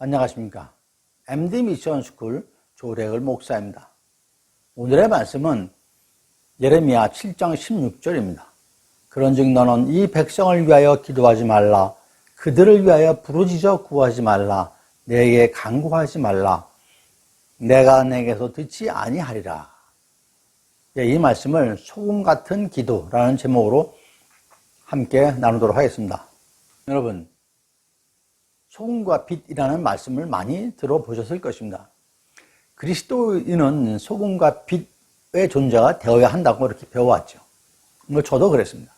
안녕하십니까. MD 미션 스쿨 조래글 목사입니다. 오늘의 말씀은 예레미야 7장 16절입니다. 그런즉 너는 이 백성을 위하여 기도하지 말라. 그들을 위하여 부르짖어 구하지 말라. 내게 간구하지 말라. 내가 내게서 듣지 아니하리라. 예, 이 말씀을 소금 같은 기도라는 제목으로 함께 나누도록 하겠습니다. 여러분, 소금과 빛이라는 말씀을 많이 들어보셨을 것입니다. 그리스도인은 소금과 빛의 존재가 되어야 한다고 이렇게 배워왔죠. 뭐 저도 그랬습니다.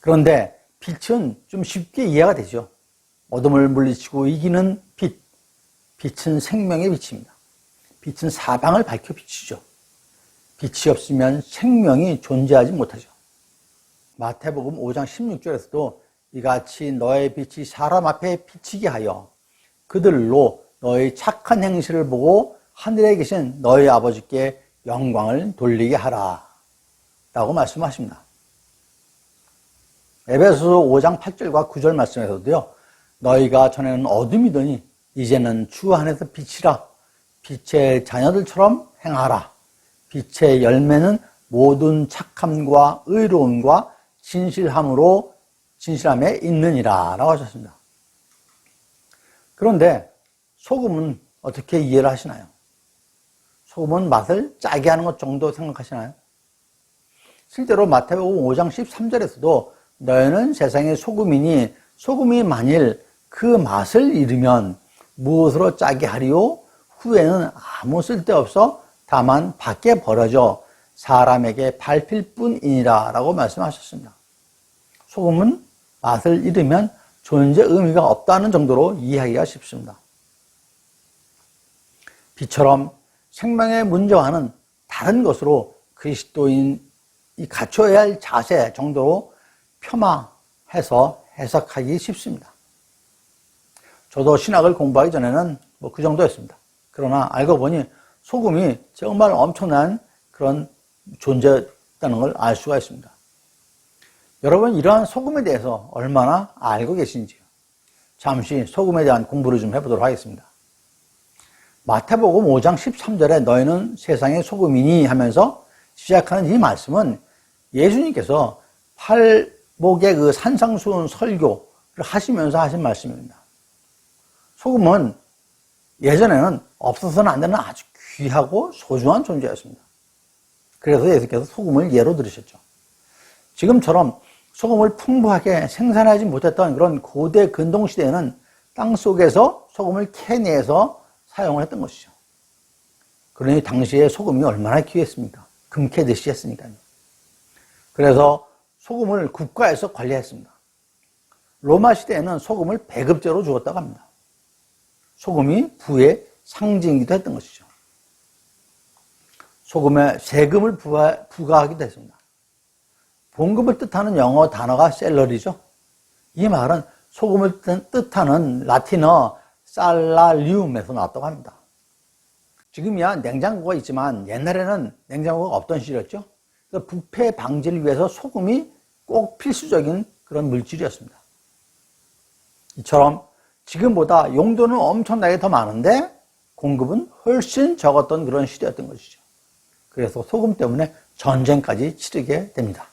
그런데 빛은 좀 쉽게 이해가 되죠. 어둠을 물리치고 이기는 빛. 빛은 생명의 빛입니다. 빛은 사방을 밝혀 비추죠. 빛이 없으면 생명이 존재하지 못하죠. 마태복음 5장 16절에서도 이같이 너의 빛이 사람 앞에 비치게 하여 그들로 너의 착한 행실을 보고 하늘에 계신 너희 아버지께 영광을 돌리게 하라. 라고 말씀하십니다. 에베소서 5장 8절과 9절 말씀에서도요. 너희가 전에는 어둠이더니 이제는 주 안에서 빛이라 빛의 자녀들처럼 행하라. 빛의 열매는 모든 착함과 의로움과 진실함으로 진실함에 있느니라 라고 하셨습니다. 그런데 소금은 어떻게 이해를 하시나요? 소금은 맛을 짜게 하는 것 정도 생각하시나요? 실제로 마태복음 5장 13절에서도 너희는 세상의 소금이니 소금이 만일 그 맛을 잃으면 무엇으로 짜게 하리요? 후에는 아무 쓸데없어 다만 밖에 버려져 사람에게 밟힐 뿐이니라 라고 말씀하셨습니다. 소금은 맛을 잃으면 존재 의미가 없다는 정도로 이해하기가 쉽습니다. 빛처럼 생명의 문제와는 다른 것으로 그리스도인이 갖춰야 할 자세 정도로 폄하해서 해석하기 쉽습니다. 저도 신학을 공부하기 전에는 뭐 그 정도였습니다. 그러나 알고 보니 소금이 정말 엄청난 그런 존재였다는 걸 알 수가 있습니다. 여러분 이러한 소금에 대해서 얼마나 알고 계신지요? 잠시 소금에 대한 공부를 좀 해보도록 하겠습니다. 마태복음 5장 13절에 너희는 세상의 소금이니 하면서 시작하는 이 말씀은 예수님께서 팔복의 그 산상수훈 설교를 하시면서 하신 말씀입니다. 소금은 예전에는 없어서는 안 되는 아주 귀하고 소중한 존재였습니다. 그래서 예수께서 소금을 예로 들으셨죠. 지금처럼 소금을 풍부하게 생산하지 못했던 그런 고대 근동시대에는 땅 속에서 소금을 캐내서 사용을 했던 것이죠. 그러니 당시에 소금이 얼마나 귀했습니까? 금캐듯이 했으니까요. 그래서 소금을 국가에서 관리했습니다. 로마 시대에는 소금을 배급제로 주었다고 합니다. 소금이 부의 상징이기도 했던 것이죠. 소금에 세금을 부과, 부과하기도 했습니다. 봉급을 뜻하는 영어 단어가 셀러리죠. 이 말은 소금을 뜻하는 라틴어 살라리움에서 나왔다고 합니다. 지금이야 냉장고가 있지만 옛날에는 냉장고가 없던 시절이었죠. 부패 방지를 위해서 소금이 꼭 필수적인 그런 물질이었습니다. 이처럼 지금보다 용도는 엄청나게 더 많은데 공급은 훨씬 적었던 그런 시대였던 것이죠. 그래서 소금 때문에 전쟁까지 치르게 됩니다.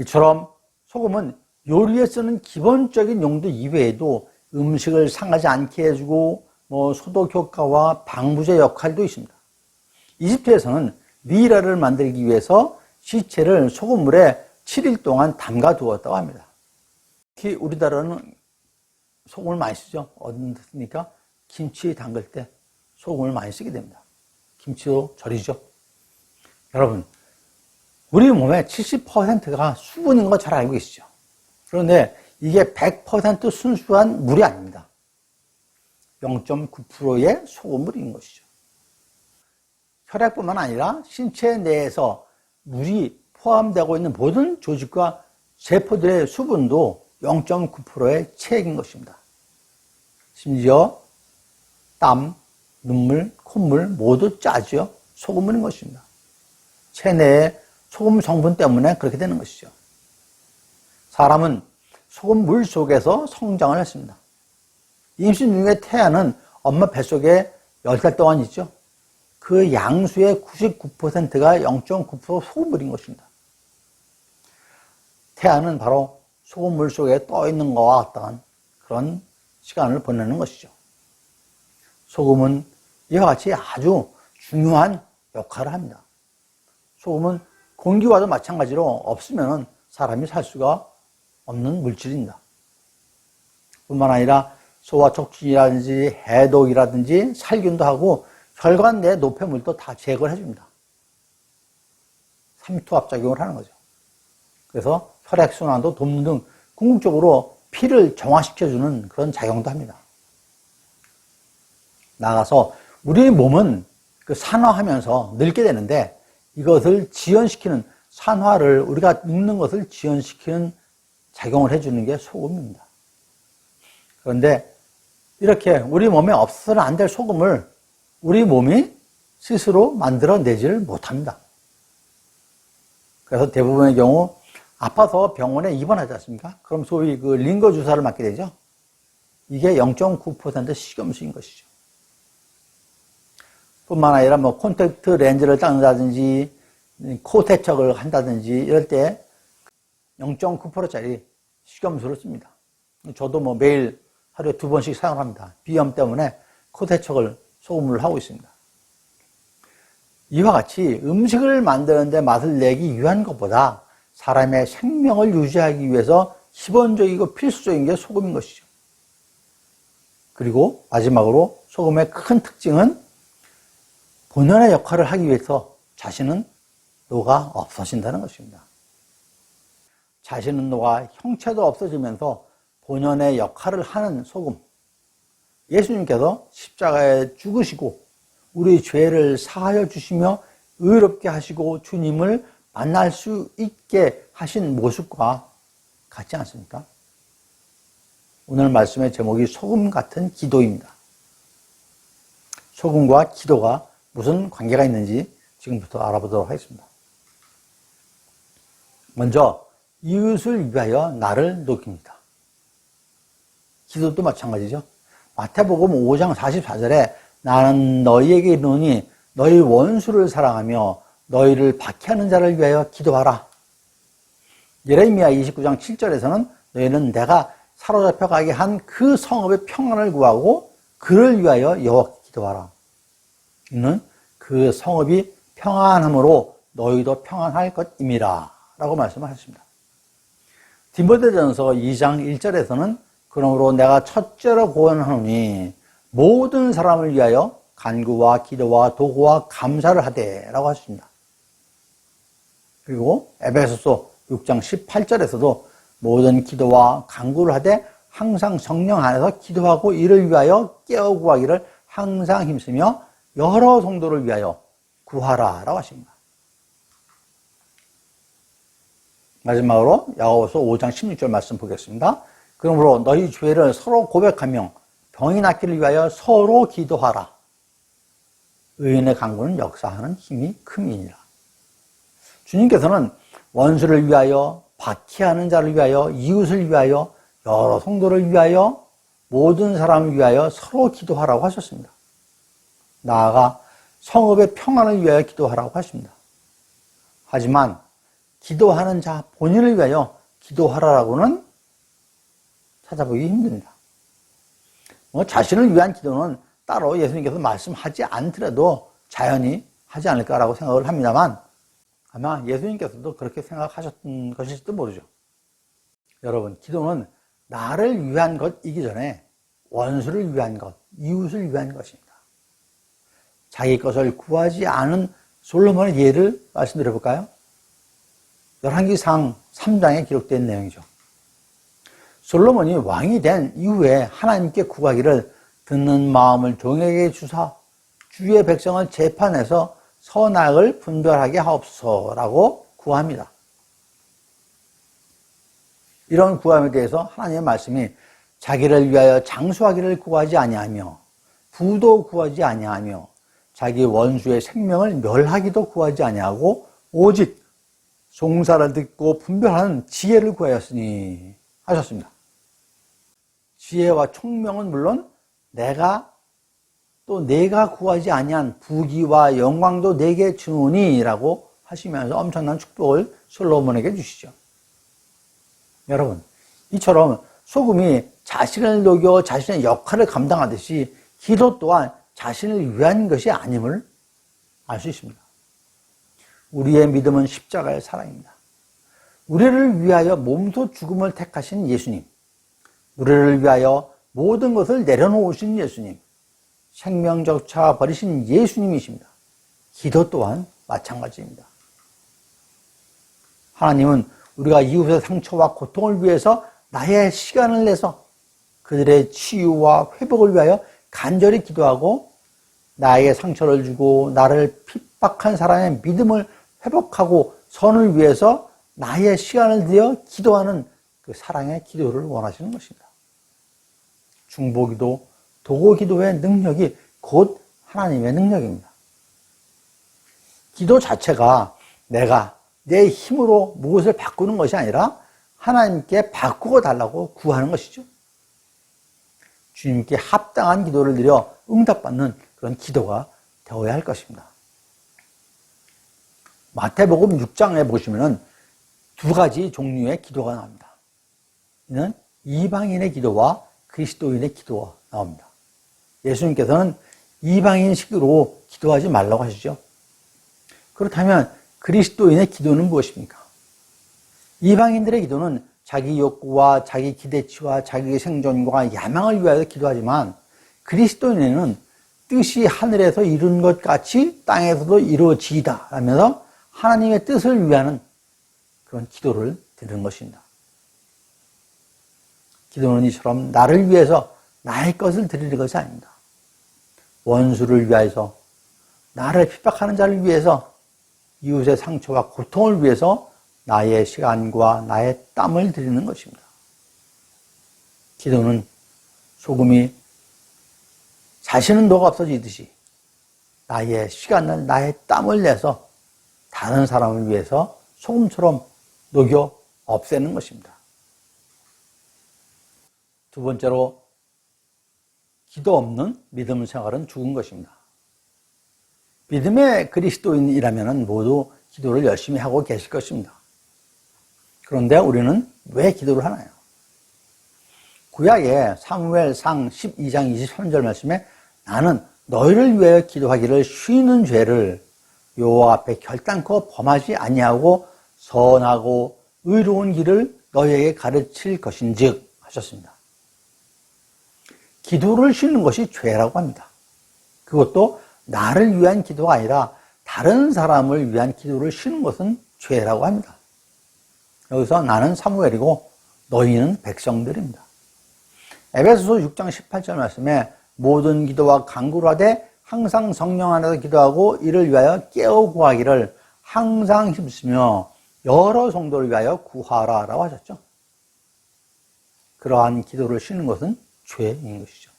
이처럼 소금은 요리에 쓰는 기본적인 용도 이외에도 음식을 상하지 않게 해주고 뭐 소독 효과와 방부제 역할도 있습니다. 이집트에서는 미라를 만들기 위해서 시체를 소금물에 7일 동안 담가 두었다고 합니다. 특히 우리나라는 소금을 많이 쓰죠. 어디니까 김치 담글 때 소금을 많이 쓰게 됩니다. 김치도 절이죠. 여러분, 우리 몸의 70%가 수분인 거 잘 알고 계시죠? 그런데 이게 100% 순수한 물이 아닙니다. 0.9%의 소금물인 것이죠. 혈액뿐만 아니라 신체 내에서 물이 포함되고 있는 모든 조직과 세포들의 수분도 0.9%의 체액인 것입니다. 심지어 땀, 눈물, 콧물 모두 짜죠. 소금물인 것입니다. 체내에 소금 성분 때문에 그렇게 되는 것이죠. 사람은 소금 물 속에서 성장을 했습니다. 임신 중에 태아는 엄마 뱃속에 열달 동안 있죠. 그 양수의 99%가 0.9% 소금물인 것입니다. 태아는 바로 소금물 속에 떠 있는 것과 같다는 그런 시간을 보내는 것이죠. 소금은 이와 같이 아주 중요한 역할을 합니다. 소금은 공기와도 마찬가지로 없으면 사람이 살 수가 없는 물질입니다. 뿐만 아니라 소화 촉진이라든지 해독이라든지 살균도 하고 혈관 내 노폐물도 다 제거를 해줍니다. 삼투압 작용을 하는 거죠. 그래서 혈액순환도 돕는 등 궁극적으로 피를 정화시켜주는 그런 작용도 합니다. 나가서 우리 몸은 그 산화하면서 늙게 되는데 이것을 지연시키는 산화를 우리가 늙는 것을 지연시키는 작용을 해주는 게 소금입니다. 그런데 이렇게 우리 몸에 없어서는 안 될 소금을 우리 몸이 스스로 만들어내지를 못합니다. 그래서 대부분의 경우 아파서 병원에 입원하지 않습니까? 그럼 소위 그 링거 주사를 맞게 되죠. 이게 0.9% 식염수인 것이죠. 뿐만 아니라 뭐 콘택트 렌즈를 닦는다든지 코 대척을 한다든지 이럴 때 0.9%짜리 식염수를 씁니다. 저도 뭐 매일 하루에 두 번씩 사용합니다. 비염 때문에 코 대척을 소금을 하고 있습니다. 이와 같이 음식을 만드는데 맛을 내기 위한 것보다 사람의 생명을 유지하기 위해서 기본적이고 필수적인 게 소금인 것이죠. 그리고 마지막으로 소금의 큰 특징은 본연의 역할을 하기 위해서 자신은 노가 없어진다는 것입니다. 자신은 노가 형체도 없어지면서 본연의 역할을 하는 소금. 예수님께서 십자가에 죽으시고 우리 죄를 사하여 주시며 의롭게 하시고 주님을 만날 수 있게 하신 모습과 같지 않습니까? 오늘 말씀의 제목이 소금 같은 기도입니다. 소금과 기도가 무슨 관계가 있는지 지금부터 알아보도록 하겠습니다. 먼저 이웃을 위하여 나를 높입니다. 기도도 마찬가지죠. 마태복음 5장 44절에 나는 너희에게 이르노니 너희 원수를 사랑하며 너희를 박해하는 자를 위하여 기도하라. 예레미야 29장 7절에서는 너희는 내가 사로잡혀 가게 한 그 성읍의 평안을 구하고 그를 위하여 여호와께 기도하라. 이는 그 성읍이 평안함으로 너희도 평안할 것임이라 라고 말씀하셨습니다. 디모데전서 2장 1절에서는 그러므로 내가 첫째로 고언하노니 모든 사람을 위하여 간구와 기도와 도구와 감사를 하되 라고 하십니다. 그리고 에베소서 6장 18절에서도 모든 기도와 간구를 하되 항상 성령 안에서 기도하고 이를 위하여 깨어 구하기를 항상 힘쓰며 여러 성도를 위하여 구하라 라고 하십니다. 마지막으로 야고보서 5장 16절 말씀 보겠습니다. 그러므로 너희 죄를 서로 고백하며 병이 낫기를 위하여 서로 기도하라. 의인의 강구는 역사하는 힘이 큼이니라. 주님께서는 원수를 위하여, 박해하는 자를 위하여, 이웃을 위하여, 여러 성도를 위하여, 모든 사람을 위하여 서로 기도하라고 하셨습니다. 나아가 성읍의 평안을 위하여 기도하라고 하십니다. 하지만 기도하는 자 본인을 위하여 기도하라라고는 찾아보기 힘듭니다. 뭐 자신을 위한 기도는 따로 예수님께서 말씀하지 않더라도 자연히 하지 않을까라고 생각을 합니다만 아마 예수님께서도 그렇게 생각하셨던 것일지도 모르죠. 여러분, 기도는 나를 위한 것이기 전에 원수를 위한 것, 이웃을 위한 것입니다. 자기 것을 구하지 않은 솔로몬의 예를 말씀드려 볼까요? 열한기상 3장에 기록된 내용이죠. 솔로몬이 왕이 된 이후에 하나님께 구하기를 듣는 마음을 종에게 주사 주의 백성을 재판해서 선악을 분별하게 하옵소서라고 구합니다. 이런 구함에 대해서 하나님의 말씀이 자기를 위하여 장수하기를 구하지 아니하며 부도 구하지 아니하며 자기 원수의 생명을 멸하기도 구하지 아니하고 오직 송사를 듣고 분별하는 지혜를 구하였으니 하셨습니다. 지혜와 총명은 물론 내가 또 내가 구하지 아니한 부귀와 영광도 내게 주노니라고 하시면서 엄청난 축복을 솔로몬에게 주시죠. 여러분, 이처럼 소금이 자신을 녹여 자신의 역할을 감당하듯이 기도 또한 자신을 위한 것이 아님을 알 수 있습니다. 우리의 믿음은 십자가의 사랑입니다. 우리를 위하여 몸소 죽음을 택하신 예수님, 우리를 위하여 모든 것을 내려놓으신 예수님, 생명조차 버리신 예수님이십니다. 기도 또한 마찬가지입니다. 하나님은 우리가 이웃의 상처와 고통을 위해서 나의 시간을 내서 그들의 치유와 회복을 위하여 간절히 기도하고 나에게 상처를 주고 나를 핍박한 사람의 믿음을 회복하고 선을 위해서 나의 시간을 들여 기도하는 그 사랑의 기도를 원하시는 것입니다. 중보기도, 도고기도의 능력이 곧 하나님의 능력입니다. 기도 자체가 내가 내 힘으로 무엇을 바꾸는 것이 아니라 하나님께 바꾸어 달라고 구하는 것이죠. 주님께 합당한 기도를 드려 응답받는 그런 기도가 되어야 할 것입니다. 마태복음 6장에 보시면은 두 가지 종류의 기도가 나옵니다. 이는 이방인의 기도와 그리스도인의 기도가 나옵니다. 예수님께서는 이방인식으로 기도하지 말라고 하시죠. 그렇다면 그리스도인의 기도는 무엇입니까? 이방인들의 기도는 자기 욕구와 자기 기대치와 자기 생존과 야망을 위하여 기도하지만 그리스도인은 뜻이 하늘에서 이룬 것 같이 땅에서도 이루어지이다 하면서 하나님의 뜻을 위하는 그런 기도를 드리는 것입니다. 기도는 이처럼 나를 위해서 나의 것을 드리는 것이 아닙니다. 원수를 위해서 나를 핍박하는 자를 위해서 이웃의 상처와 고통을 위해서 나의 시간과 나의 땀을 드리는 것입니다. 기도는 소금이 자신은 녹아 없어지듯이 나의 시간을 나의 땀을 내서 다른 사람을 위해서 소금처럼 녹여 없애는 것입니다. 두 번째로 기도 없는 믿음 생활은 죽은 것입니다. 믿음의 그리스도인이라면 모두 기도를 열심히 하고 계실 것입니다. 그런데 우리는 왜 기도를 하나요? 구약의 사무엘상 12장 23절 말씀에 나는 너희를 위하여 기도하기를 쉬는 죄를 여호와 앞에 결단코 범하지 아니하고 선하고 의로운 길을 너희에게 가르칠 것인즉 하셨습니다. 기도를 쉬는 것이 죄라고 합니다. 그것도 나를 위한 기도가 아니라 다른 사람을 위한 기도를 쉬는 것은 죄라고 합니다. 여기서 나는 사무엘이고 너희는 백성들입니다. 에베소서 6장 18절 말씀에 모든 기도와 간구를 하되 항상 성령 안에서 기도하고 이를 위하여 깨어 구하기를 항상 힘쓰며 여러 성도를 위하여 구하라라고 하셨죠. 그러한 기도를 쉬는 것은 죄인 것이죠.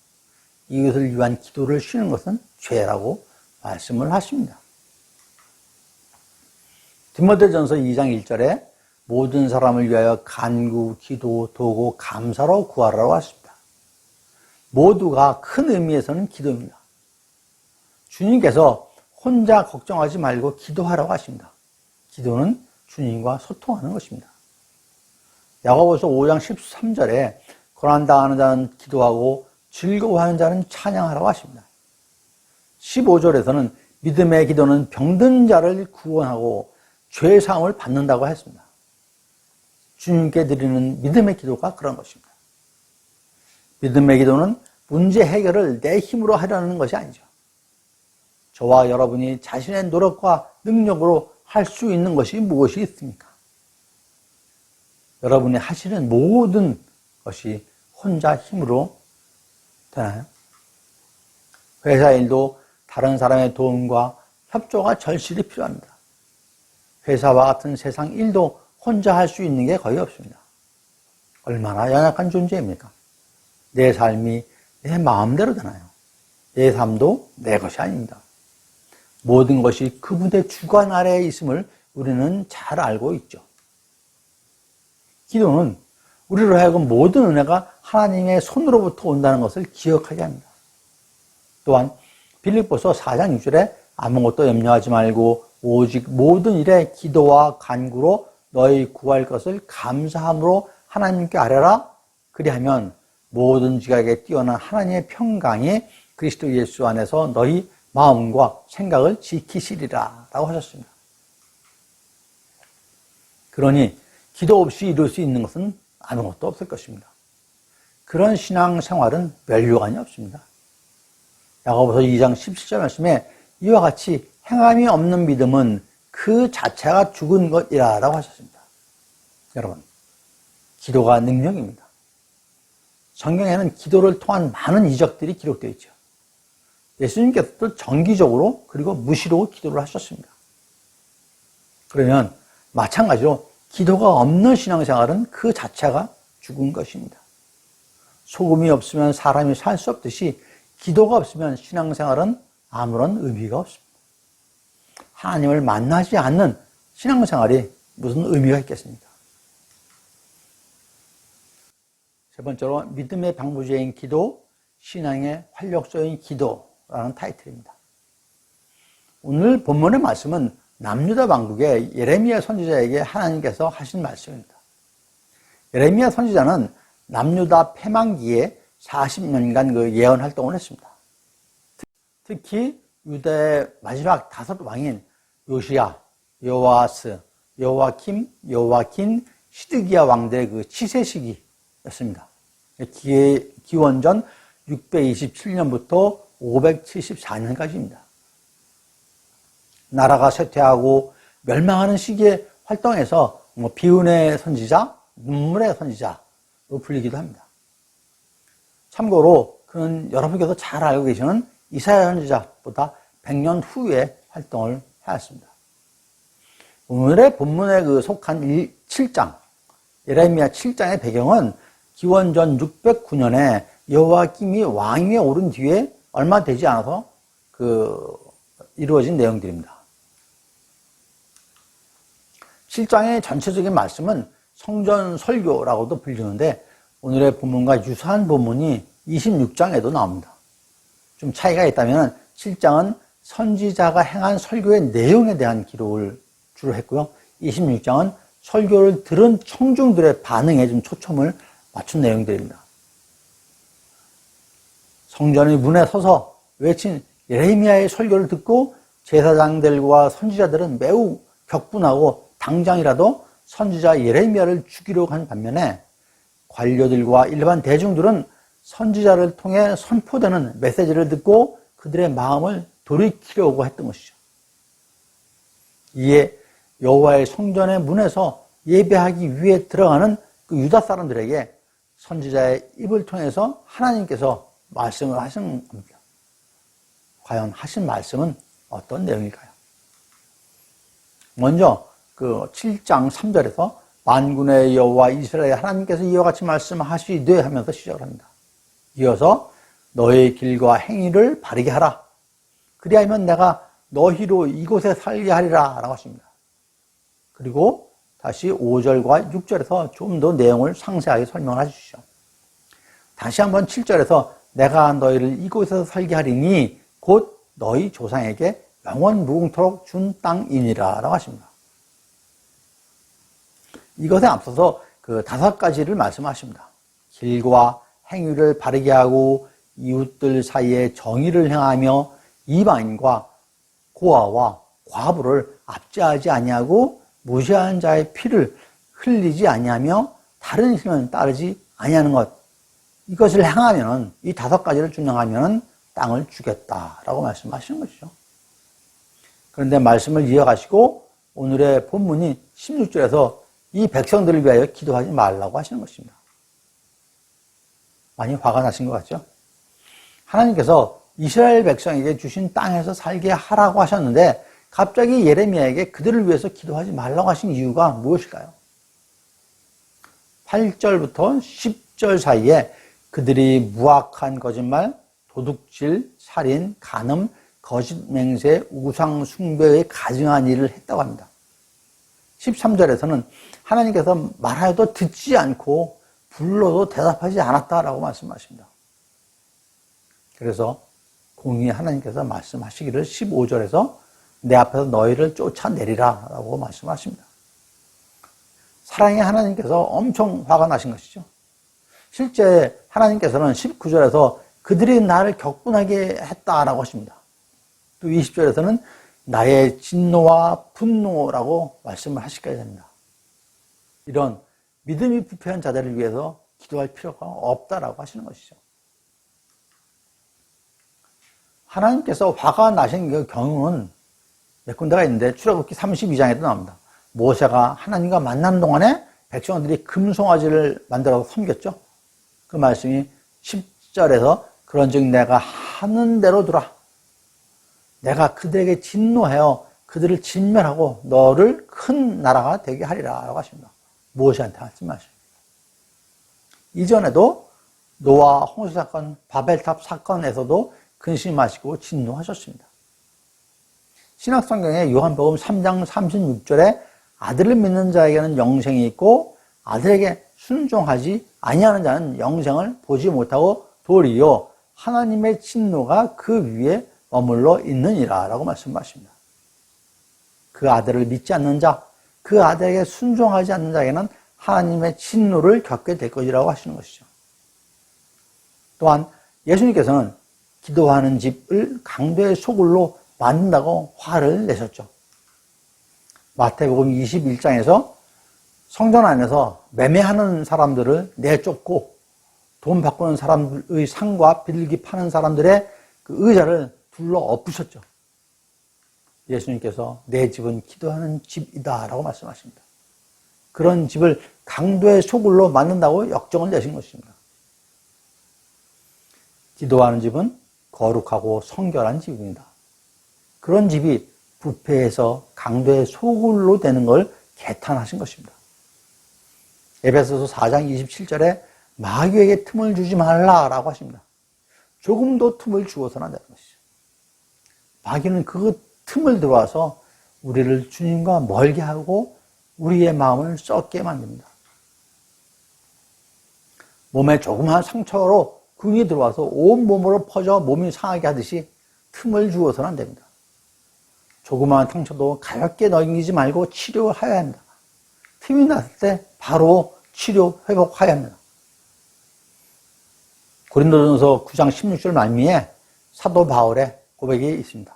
이것을 위한 기도를 쉬는 것은 죄라고 말씀을 하십니다. 디모데전서 2장 1절에 모든 사람을 위하여 간구, 기도, 도고, 감사로 구하라고 하십니다. 모두가 큰 의미에서는 기도입니다. 주님께서 혼자 걱정하지 말고 기도하라고 하십니다. 기도는 주님과 소통하는 것입니다. 야고보서 5장 13절에 고난당하는 자는 기도하고 즐거워하는 자는 찬양하라고 하십니다. 15절에서는 믿음의 기도는 병든 자를 구원하고 죄 사함을 받는다고 했습니다. 주님께 드리는 믿음의 기도가 그런 것입니다. 믿음의 기도는 문제 해결을 내 힘으로 하려는 것이 아니죠. 저와 여러분이 자신의 노력과 능력으로 할 수 있는 것이 무엇이 있습니까? 여러분이 하시는 모든 것이 혼자 힘으로 되나요? 회사 일도 다른 사람의 도움과 협조가 절실히 필요합니다. 회사와 같은 세상 일도 혼자 할 수 있는 게 거의 없습니다. 얼마나 연약한 존재입니까? 내 삶이 내 마음대로 되나요? 내 삶도 내 것이 아닙니다. 모든 것이 그분의 주관 아래에 있음을 우리는 잘 알고 있죠. 기도는 우리로 하여금 모든 은혜가 하나님의 손으로부터 온다는 것을 기억하게 합니다. 또한 빌립보서 4장 6절에 아무것도 염려하지 말고 오직 모든 일에 기도와 간구로 너희 구할 것을 감사함으로 하나님께 아뢰라. 그리하면 모든 지각에 뛰어난 하나님의 평강이 그리스도 예수 안에서 너희 마음과 생각을 지키시리라. 라고 하셨습니다. 그러니 기도 없이 이룰 수 있는 것은 아무것도 없을 것입니다. 그런 신앙 생활은 멸류관이 없습니다. 야고보서 2장 17절 말씀에 이와 같이 행함이 없는 믿음은 그 자체가 죽은 것이라고 하셨습니다. 여러분, 기도가 능력입니다. 성경에는 기도를 통한 많은 이적들이 기록되어 있죠. 예수님께서도 정기적으로 그리고 무시로 기도를 하셨습니다. 그러면 마찬가지로 기도가 없는 신앙생활은 그 자체가 죽은 것입니다. 소금이 없으면 사람이 살 수 없듯이 기도가 없으면 신앙생활은 아무런 의미가 없습니다. 하나님을 만나지 않는 신앙생활이 무슨 의미가 있겠습니까? 세 번째로 믿음의 방부제인 기도, 신앙의 활력소인 기도라는 타이틀입니다. 오늘 본문의 말씀은 남유다 왕국의 예레미야 선지자에게 하나님께서 하신 말씀입니다. 예레미야 선지자는 남유다 패망기에 40년간 그 예언 활동을 했습니다. 특히 유다의 마지막 다섯 왕인 요시야, 요아스, 요아킴, 요아킨, 시드기야 왕들의 그 치세 시기 였습니다. 기, 기원전 627년부터 574년까지입니다. 나라가 쇠퇴하고 멸망하는 시기에 활동해서 뭐 비운의 선지자, 눈물의 선지자로 불리기도 합니다. 참고로 그는 여러분께서 잘 알고 계시는 이사야 선지자보다 100년 후에 활동을 해왔습니다. 오늘의 본문에 그 속한 7장, 예레미야 7장의 배경은 기원전 609년에 여호와김이 왕위에 오른 뒤에 얼마 되지 않아서 그 이루어진 내용들입니다. 7장의 전체적인 말씀은 성전 설교라고도 불리는데 오늘의 본문과 유사한 본문이 26장에도 나옵니다. 좀 차이가 있다면 7장은 선지자가 행한 설교의 내용에 대한 기록을 주로 했고요. 26장은 설교를 들은 청중들의 반응에 좀 초점을 맞춘 내용들입니다. 성전의 문에 서서 외친 예레미야의 설교를 듣고 제사장들과 선지자들은 매우 격분하고 당장이라도 선지자 예레미야를 죽이려고 한 반면에 관료들과 일반 대중들은 선지자를 통해 선포되는 메시지를 듣고 그들의 마음을 돌이키려고 했던 것이죠. 이에 여호와의 성전의 문에서 예배하기 위해 들어가는 그 유다 사람들에게 선지자의 입을 통해서 하나님께서 말씀을 하신 겁니다. 과연 하신 말씀은 어떤 내용일까요? 먼저 그 7장 3절에서 만군의 여호와 이스라엘 하나님께서 이와 같이 말씀하시되 하면서 시작을 합니다. 이어서 너의 길과 행위를 바르게 하라. 그리하면 내가 너희로 이곳에 살게 하리라 라고 하십니다. 그리고 다시 5절과 6절에서 좀 더 내용을 상세하게 설명을 해주시죠. 다시 한번 7절에서 내가 너희를 이곳에서 살게 하리니 곧 너희 조상에게 영원 무궁토록 준 땅이니라 라고 하십니다. 이것에 앞서서 그 다섯 가지를 말씀하십니다. 길과 행위를 바르게 하고 이웃들 사이에 정의를 행하며 이방인과 고아와 과부를 압제하지 아니하고 무시하는 자의 피를 흘리지 아니하며 다른 신을 따르지 아니하는 것 이것을 행하면은 이 다섯 가지를 준행하면은 땅을 주겠다라고 말씀하시는 것이죠. 그런데 말씀을 이어가시고 오늘의 본문이 16절에서 이 백성들을 위하여 기도하지 말라고 하시는 것입니다. 많이 화가 나신 것 같죠? 하나님께서 이스라엘 백성에게 주신 땅에서 살게 하라고 하셨는데 갑자기 예레미야에게 그들을 위해서 기도하지 말라고 하신 이유가 무엇일까요? 8절부터 10절 사이에 그들이 무악한 거짓말, 도둑질, 살인, 간음, 거짓 맹세, 우상 숭배에 가증한 일을 했다고 합니다. 13절에서는 하나님께서 말하여도 듣지 않고 불러도 대답하지 않았다라고 말씀하십니다. 그래서 공의 하나님께서 말씀하시기를 15절에서 내 앞에서 너희를 쫓아내리라 라고 말씀하십니다. 사랑의 하나님께서 엄청 화가 나신 것이죠. 실제 하나님께서는 19절에서 그들이 나를 격분하게 했다라고 하십니다. 또 20절에서는 나의 진노와 분노라고 말씀을 하시까지 됩니다. 이런 믿음이 부패한 자들을 위해서 기도할 필요가 없다라고 하시는 것이죠. 하나님께서 화가 나신 그 경우는 몇 군데가 있는데 출애굽기 32장에도 나옵니다. 모세가 하나님과 만나는 동안에 백성들이 금송아지를 만들어서 섬겼죠. 그 말씀이 10절에서 그런즉 내가 하는 대로 두라. 내가 그들에게 진노하여 그들을 진멸하고 너를 큰 나라가 되게 하리라 라고 하십니다. 모세한테 말씀하십니다. 이전에도 노아 홍수 사건, 바벨탑 사건에서도 근심하시고 진노하셨습니다. 신학성경에 요한복음 3장 36절에 아들을 믿는 자에게는 영생이 있고 아들에게 순종하지 아니하는 자는 영생을 보지 못하고 도리어 하나님의 진노가 그 위에 머물러 있느니라 라고 말씀하십니다. 그 아들을 믿지 않는 자, 그 아들에게 순종하지 않는 자에게는 하나님의 진노를 겪게 될 것이라고 하시는 것이죠. 또한 예수님께서는 기도하는 집을 강도의 소굴로 만든다고 화를 내셨죠. 마태복음 21장에서 성전 안에서 매매하는 사람들을 내쫓고 돈 바꾸는 사람의 상과 비둘기 파는 사람들의 그 의자를 둘러 엎으셨죠. 예수님께서 내 집은 기도하는 집이다 라고 말씀하십니다. 그런 집을 강도의 소굴로 만든다고 역정을 내신 것입니다. 기도하는 집은 거룩하고 성결한 집입니다. 그런 집이 부패해서 강도의 소굴로 되는 걸 개탄하신 것입니다. 에베소서 4장 27절에 마귀에게 틈을 주지 말라라고 하십니다. 조금도 틈을 주어서는 안 되는 것이죠. 마귀는 그 틈을 들어와서 우리를 주님과 멀게 하고 우리의 마음을 썩게 만듭니다. 몸에 조그마한 상처로 궁이 들어와서 온 몸으로 퍼져 몸이 상하게 하듯이 틈을 주어서는 안 됩니다. 조그마한 상처도 가볍게 넘기지 말고 치료하여야 합니다. 틈이 났을 때 바로 치료, 회복하여야 합니다. 고린도전서 9장 16절 말미에 사도 바울의 고백이 있습니다.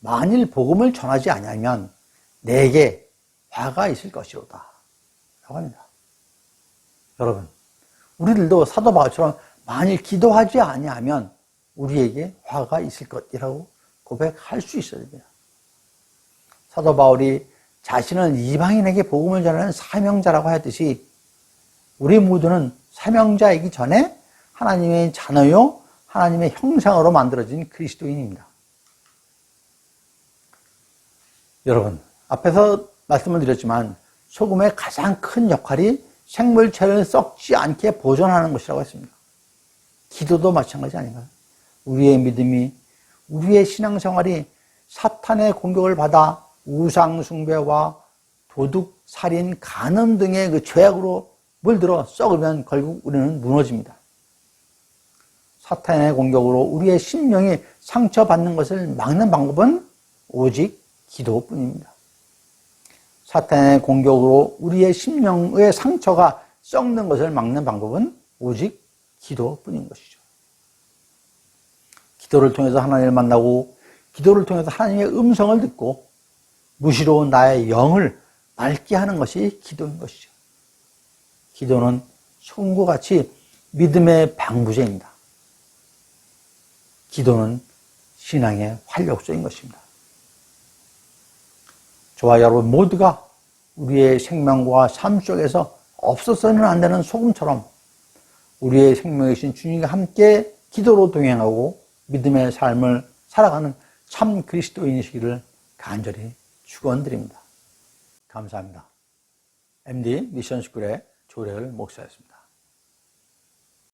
만일 복음을 전하지 아니하면 내게 화가 있을 것이로다. 라고 합니다. 여러분, 우리들도 사도 바울처럼 만일 기도하지 아니하면 우리에게 화가 있을 것이라고 고백할 수 있어야 됩니다. 사도 바울이 자신은 이방인에게 복음을 전하는 사명자라고 하듯이 우리 모두는 사명자이기 전에 하나님의 자녀요, 하나님의 형상으로 만들어진 그리스도인입니다. 여러분, 앞에서 말씀을 드렸지만 소금의 가장 큰 역할이 생물체를 썩지 않게 보존하는 것이라고 했습니다. 기도도 마찬가지 아닌가요? 우리의 믿음이, 우리의 신앙생활이 사탄의 공격을 받아 우상숭배와 도둑, 살인, 간음 등의 그 죄악으로 물들어 썩으면 결국 우리는 무너집니다. 사탄의 공격으로 우리의 심령이 상처받는 것을 막는 방법은 오직 기도뿐입니다. 사탄의 공격으로 우리의 심령의 상처가 썩는 것을 막는 방법은 오직 기도뿐인 것이죠. 기도를 통해서 하나님을 만나고 기도를 통해서 하나님의 음성을 듣고 무시로운 나의 영을 맑게 하는 것이 기도인 것이죠. 기도는 소금과 같이 믿음의 방부제입니다. 기도는 신앙의 활력소인 것입니다. 저와 여러분 모두가 우리의 생명과 삶 속에서 없어서는 안 되는 소금처럼 우리의 생명이신 주님과 함께 기도로 동행하고 믿음의 삶을 살아가는 참 그리스도인이시기를 간절히 축원드립니다. 감사합니다. MD 미션스쿨의 조례을 목사였습니다.